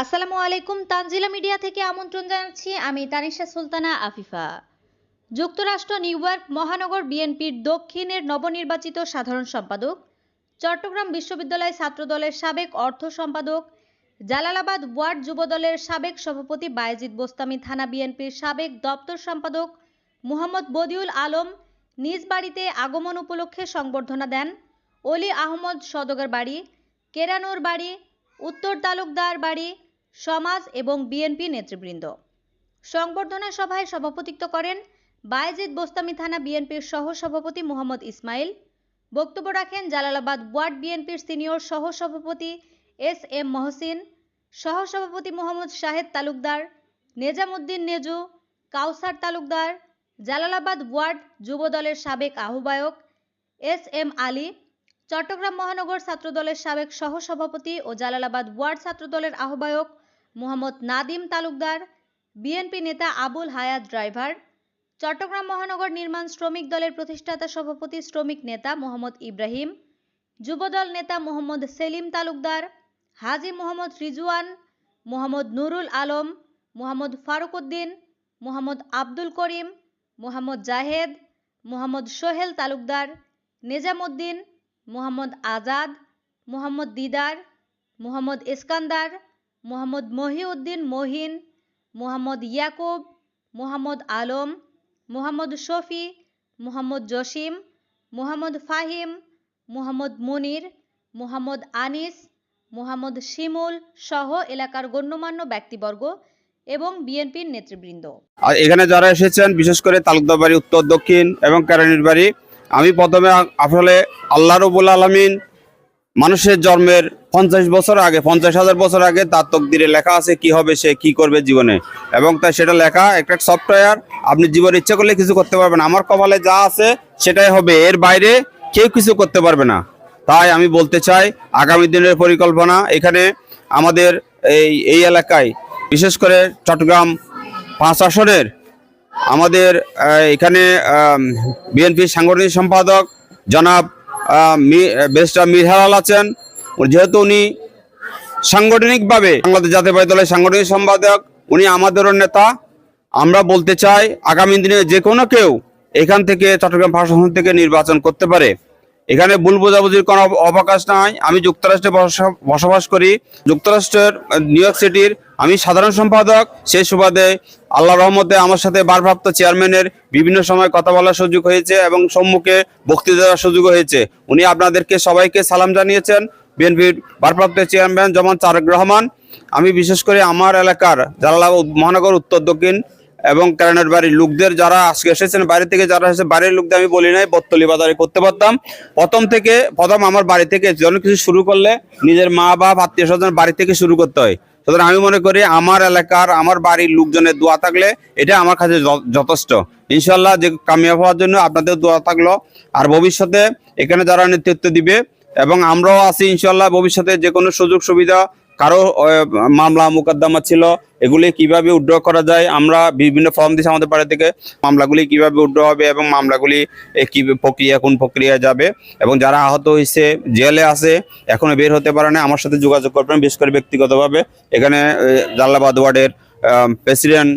আসসালামু আলাইকুম, তানজিলা মিডিয়া থেকে আমন্ত্রণ জানাচ্ছি আমি তানিশা সুলতানা আফিফা। যুক্তরাষ্ট্র, নিউ ইয়র্ক, মহানগর, বিএনপির দক্ষিণের নবনির্বাচিত সাধারণ সম্পাদক, চট্টগ্রাম বিশ্ববিদ্যালয় ছাত্রদলের সাবেক অর্থ সম্পাদক, জালালাবাদ ওয়ার্ড যুবদলের সাবেক সভাপতি বায়েজিদ বোস্তামি, থানা বিএনপির সাবেক দপ্তর সম্পাদক মুহাম্মদ বদিউল আলম নিজ বাড়িতে আগমন উপলক্ষে সংবর্ধনা দেন। অলি আহমদ সদগর বাড়ি, কেরানোর বাড়ি, উত্তর তালুকদার বাড়ি সমাজ এবং বিএনপি নেতৃবৃন্দ। সংবর্ধনা সভায় সভাপতিত্ব করেন বায়েজিদ বোস্তামি থানা বিএনপির সহ সভাপতি মোহাম্মদ ইসমাইল। বক্তব্য রাখেন জালালাবাদ ওয়ার্ড বিএনপির সিনিয়র সহ সভাপতি এস এম মহসিন সহ সভাপতি মোহাম্মদ শাহেদ তালুকদার, নেজামুদ্দিন নেজু, কাউসার তালুকদার, জালালাবাদ ওয়ার্ড যুবদলের সাবেক আহ্বায়ক এস এম আলী, চট্টগ্রাম মহানগর ছাত্রদলের সাবেক সহসভাপতি ও জালালাবাদ ওয়ার্ড ছাত্রদলের আহ্বায়ক মোহাম্মদ নাদিম তালুকদার, বিএনপি নেতা আবুল হায়াত ড্রাইভার, চট্টগ্রাম মহানগর নির্মাণ শ্রমিক দলের প্রতিষ্ঠাতা সভাপতি শ্রমিক নেতা মোহাম্মদ ইব্রাহিম, যুবদল নেতা মোহাম্মদ সেলিম তালুকদার, হাজি মোহাম্মদ রিজওয়ান, মোহাম্মদ নুরুল আলম, মোহাম্মদ ফারুক উদ্দিন মোহাম্মদ আব্দুল করিম, মোহাম্মদ জাহেদ, মোহাম্মদ সোহেল তালুকদার, নিজামুদ্দিন, মোহাম্মদ আজাদ, মোহাম্মদ দিদার, মোহাম্মদ ইস্কান্দার মোহাম্মদ মহিউদ্দিন মহিন, মোহাম্মদ ইয়াকুব, মোহাম্মদ আলম, মোহাম্মদ শফি, মোহাম্মদ জসিম, মোহাম্মদ ফাহিম, মোহাম্মদ মনির, মোহাম্মদ আনিস, মোহাম্মদ শিমুল সহ এলাকার গণ্যমান্য ব্যক্তিবর্গ এবং বিএনপির নেতৃবৃন্দ। আর এখানে যারা এসেছেন, বিশেষ করে তালুকদার বাড়ি, উত্তর, দক্ষিণ এবং কেরানির বাড়ি, আমি প্রথমে আসলে আল্লাহ রবুল আলমিন মানুষের জন্মের পঞ্চাশ বছর আগে, পঞ্চাশ হাজার বছর আগে তার তকদিরে লেখা আছে কি হবে সে, কি করবে জীবনে। এবং তাই সেটা লেখা একটা সফটওয়্যার আপনি জীবনে ইচ্ছা করলে কিছু করতে পারবেন। আমার কপালে যা আছে সেটাই হবে। এর বাইরে কেউ কিছু করতে পারবে না। তাই আমি বলতে চাই, আগামী দিনের পরিকল্পনা এখানে আমাদের এই এই এলাকায়, বিশেষ করে চট্টগ্রাম পাঁচ আসনের, আমাদের এখানে বিএনপির সাংগঠনিক সম্পাদক জনাব মীর বেস্টার মিরহালাল আছেন। যেহেতু উনি সাংগঠনিকভাবে বাংলাদেশ জাতীয় পার্টি দলের সাংগঠনিক সম্পাদক, উনি আমাদেরও নেতা। আমরা বলতে চাই, আগামী দিনে যে কোনো কেউ এখান থেকে চট্টগ্রাম প্রশাসন থেকে নির্বাচন করতে পারে। এখানে ভুল বোঝাবুঝির কোনো অবকাশ নাই। আমি যুক্তরাষ্ট্রে বসা- বসবাস করি। যুক্তরাষ্ট্রের নিউ ইয়র্ক সিটির আমি সাধারণ সম্পাদক। সেই সুবাদে আল্লাহ রহমতে আমার সাথে ভারপ্রাপ্ত চেয়ারম্যানের বিভিন্ন সময় কথা বলার সুযোগ হয়েছে এবং সম্মুখে বক্তৃতা দেওয়ার সুযোগ হয়েছে। উনি আপনাদেরকে সবাইকে সালাম জানিয়েছেন। বিএনপির ভারপ্রাপ্ত চেয়ারম্যান যেমন তারেক রহমান। আমি বিশেষ করে আমার এলাকার, জালালাবাদ মহানগর উত্তর দক্ষিণ এবং কারণের বাড়ির লোকদের যারা আজকে এসেছেন বাইরে থেকে যারা এসেছে বাইরের লোকদের আমি বলি নাই বত্তলি বাজারে করতে পারতাম। প্রথম থেকে প্রথম আমার বাড়ি থেকে যেন কিছু শুরু করলে নিজের মা, বাপ, আত্মীয় স্বজন বাড়ি থেকে শুরু করতে হয়। সুতরাং আমি মনে করি আমার এলাকার, আমার বাড়ির লোকজনের দোয়া থাকলে এটা আমার কাছে যথেষ্ট। ইনশাল্লাহ যে কামিয়াব হওয়ার জন্য আপনাদের দোয়া থাকল। আর ভবিষ্যতে এখানে যারা নেতৃত্ব দিবে এবং আমরাও আছি ইনশাল্লাহ ভবিষ্যতে যে কোনো সুযোগ সুবিধা কারও মামলা মোকদ্দমা ছিল, এগুলি কীভাবে উড্র করা যায়, আমরা বিভিন্ন ফর্ম দিচ্ছি আমাদের বাড়ি থেকে, মামলাগুলি কীভাবে উড্র হবে এবং মামলাগুলি কি প্রক্রিয়া, কোন প্রক্রিয়া যাবে, এবং যারা আহত হয়েছে জেলে আছে, এখনও বের হতে পারে না, আমার সাথে যোগাযোগ করবেন, বিশেষ করে ব্যক্তিগতভাবে। এখানে জালালাবাদ ওয়ার্ডের প্রেসিডেন্ট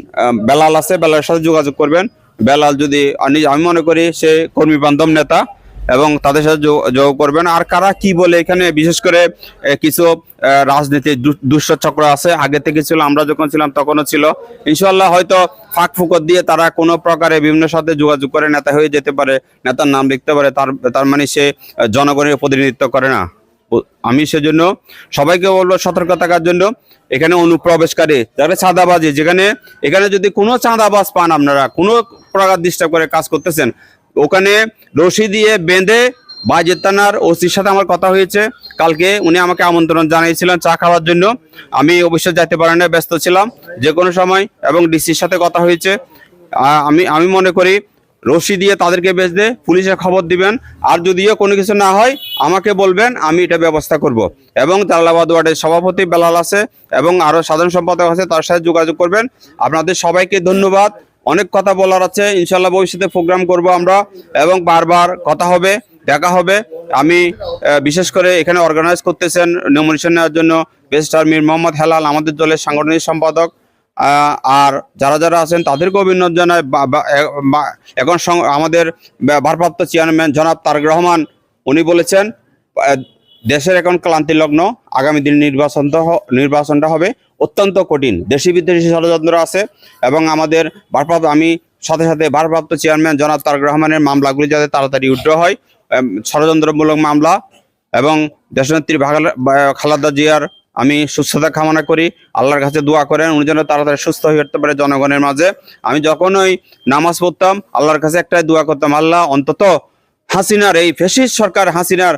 বেলাল আছে, বেলালের সাথে যোগাযোগ করবেন। বেলাল যদি, আমি মনে করি, সে কর্মী বান্ধব নেতা এবং তাদের সাথে যোগ- করবেন। আর কারা কি বলে এখানে, বিশেষ করে কিছু দু- চক্র আছে। আগে থেকে ছিল, আমরা যখন ছিলাম তখনও ছিল। ইনশাল্লাহ হয়তো ফাঁক ফুকর দিয়ে তারা কোনো প্রকারে বিভিন্ন সাথে যোগাযোগ করে, নেতা হয়ে যেতে পারে, নেতার নাম লিখতে পারে, তার তার মানে সে জনগণের প্রতিনিধিত্ব করে না। আমি সেজন্য সবাইকে বলব সতর্ক থাকার জন্য এখানে অনুপ্রবেশকারী, যারা চাঁদাবাজি, যেখানে, এখানে যদি কোনো চাঁদাবাজ পান আপনারা, কোনো প্রকার ডিস্টার্ব করে কাজ করতেছেন ওখানে রশি দিয়ে বেঁধে বাজেত থানার ওসির সাথে আমার কথা হয়েছে। কালকে উনি আমাকে আমন্ত্রণ জানিয়েছিলেন চা খাওয়ার জন্য। আমি অবশ্যই যাইতে পারি না ব্যস্ত ছিলাম যে কোনো সময় এবং ডিসির সাথে কথা হয়েছে। আমি আমি মনে করি রশি দিয়ে তাদেরকে বেচতে পুলিশে খবর দিবেন। আর যদিও কোনো কিছু না হয়, আমাকে বলবেন, আমি এটা ব্যবস্থা করব। এবং জালালাবাদ ওয়ার্ডের সভাপতি বেলাল আছে এবং আরও সাধারণ সম্পাদক আছে, তার সাথে যোগাযোগ করবেন। আপনাদের সবাইকে ধন্যবাদ। অনেক কথা বলার আছে। ইনশাল্লাহ ভবিষ্যতে প্রোগ্রাম করব আমরা এবং বারবার কথা হবে, দেখা হবে। আমি বিশেষ করে এখানে অর্গানাইজ করতেছেন নমিনেশন নেওয়ার জন্য বেস্টার মীর মোহাম্মদ হেলাল, আমাদের দলের সাংগঠনিক সম্পাদক। আর যারা যারা আছেন তাদেরকে অভিনন্দন বা- এখন আমাদের ভারপ্রাপ্ত চেয়ারম্যান জনাব তারক রহমান, উনি বলেছেন দেশের এখন ক্লান্তি লগ্ন, আগামী দিন নির্বাচন নির্বাচনটা হবে অত্যন্ত কঠিন। দেশি বিদেশি ষড়যন্ত্র আছে এবং আমাদের ভারপ্রাপ্ত আমি সাথে সাথে ভারপ্রাপ্ত চেয়ারম্যান জনাব তারেক রহমানের মামলাগুলি যাতে তাড়াতাড়ি উঠ্র হয় ষড়যন্ত্রমূলক মামলা এবং দেশনেত্রী খালেদা জিয়ার আমি সুস্থতা কামনা করি। আল্লাহর কাছে দোয়া করেন, উনি যেন তাড়াতাড়ি সুস্থ হয়ে উঠতে পারে জনগণের মাঝে। আমি যখন ওই নামাজ পড়তাম, আল্লাহর কাছে একটাই দোয়া করতাম, আল্লাহ অন্তত হাসিনার, এই ফেসিস সরকার হাসিনার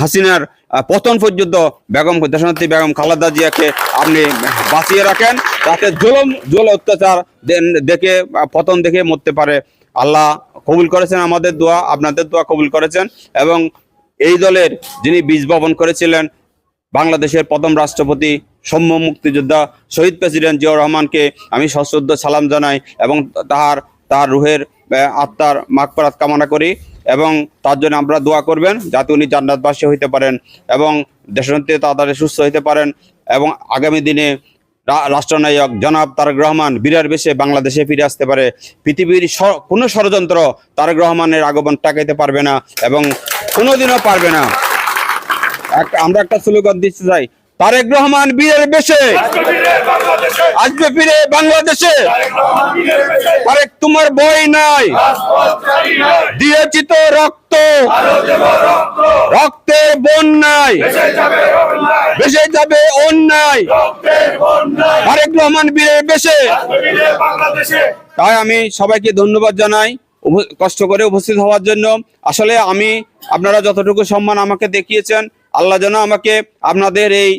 হাসিনার পতন পর্যন্ত বেগম, দেশনেত্রী বেগম খালাদা জিয়াকে আপনি বাঁচিয়ে রাখেন। যাতে জুলম, জুল অত্যাচার দেখে, পতন দেখে মরতে পারে। আল্লাহ কবুল করেছেন আমাদের দোয়া, আপনাদের দোয়া কবুল করেছেন। এবং এই দলের যিনি বীজ বপন করেছিলেন, বাংলাদেশের প্রথম রাষ্ট্রপতি, সৌম্য মুক্তিযোদ্ধা শহীদ প্রেসিডেন্ট জিয়াউর রহমানকে আমি সশ্রদ্ধ সালাম জানাই এবং তাহার, তার রুহের আত্মার মাগফরাত কামনা করি এবং তার জন্য আমরা দোয়া করবেন যাতে উনি জান্নাতবাসী হইতে পারেন এবং দেশনেত্রী তাড়াতাড়ি সুস্থ হইতে পারেন এবং আগামী দিনে রাষ্ট্রনায়ক জনাব তারেক রহমান বিরাট বেশে বাংলাদেশে ফিরে আসতে পারে। পৃথিবীর কোনো ষড়যন্ত্র তারেক রহমানের আগমন টাকাইতে পারবে না এবং কোনোদিনও পারবে না। এক- আমরা একটা স্লোগান দিতে চাই তারেক রহমান বীরের বেশে। আসবে ফিরে বাংলাদেশে। তারেক, তোমার বই নাই। দিয়েছি তো রক্ত। রক্তের বন্যায় বেশে যাবে অন্যায়। তারেক রহমান বীরের বেশে। তাই আমি সবাইকে ধন্যবাদ জানাই কষ্ট করে উপস্থিত হওয়ার জন্য। আসলে আমি, আপনারা যতটুকু সম্মান আমাকে দেখিয়েছেন, আল্লাহ যেন আমাকে আপনাদের এই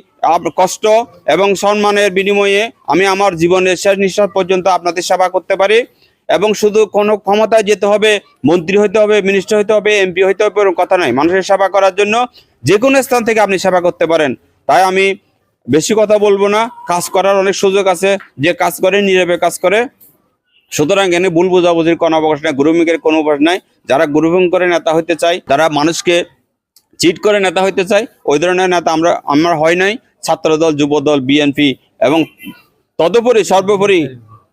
কষ্ট এবং সম্মানের বিনিময়ে আমি আমার জীবনের শেষ নিঃশ্বাস পর্যন্ত আপনাদের সেবা করতে পারি। এবং শুধু কোনো ক্ষমতায় যেতে হবে, মন্ত্রী হইতে হবে মিনিস্টার হইতে হবে এমপি হইতে হবে এরকম কথা নয়। মানুষের সেবা করার জন্য যে কোনো স্থান থেকে আপনি সেবা করতে পারেন। তাই আমি বেশি কথা বলব না। কাজ করার অনেক সুযোগ আছে। যে কাজ করে, নীরবে কাজ করে। সুতরাং এনে ভুল বোঝাবুঝির কোনো অবকাশ নাই। গ্রুমিংয়ের কোনো অবকাশ নাই। যারা গ্রুমিং করে নেতা হইতে চায়, যারা মানুষকে চিট করে নেতা হইতে চায়, ওই ধরনের নেতা আমরা আমার হয় নাই। ছাত্রদল, যুবদল বিএনপি এবং তদুপরি সর্বোপরি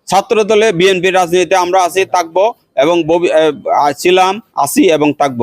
ছাত্রদলে বিএনপি রাজনীতিতে আমরা আছি, থাকব এবং ছিলাম, আছি এবং থাকব।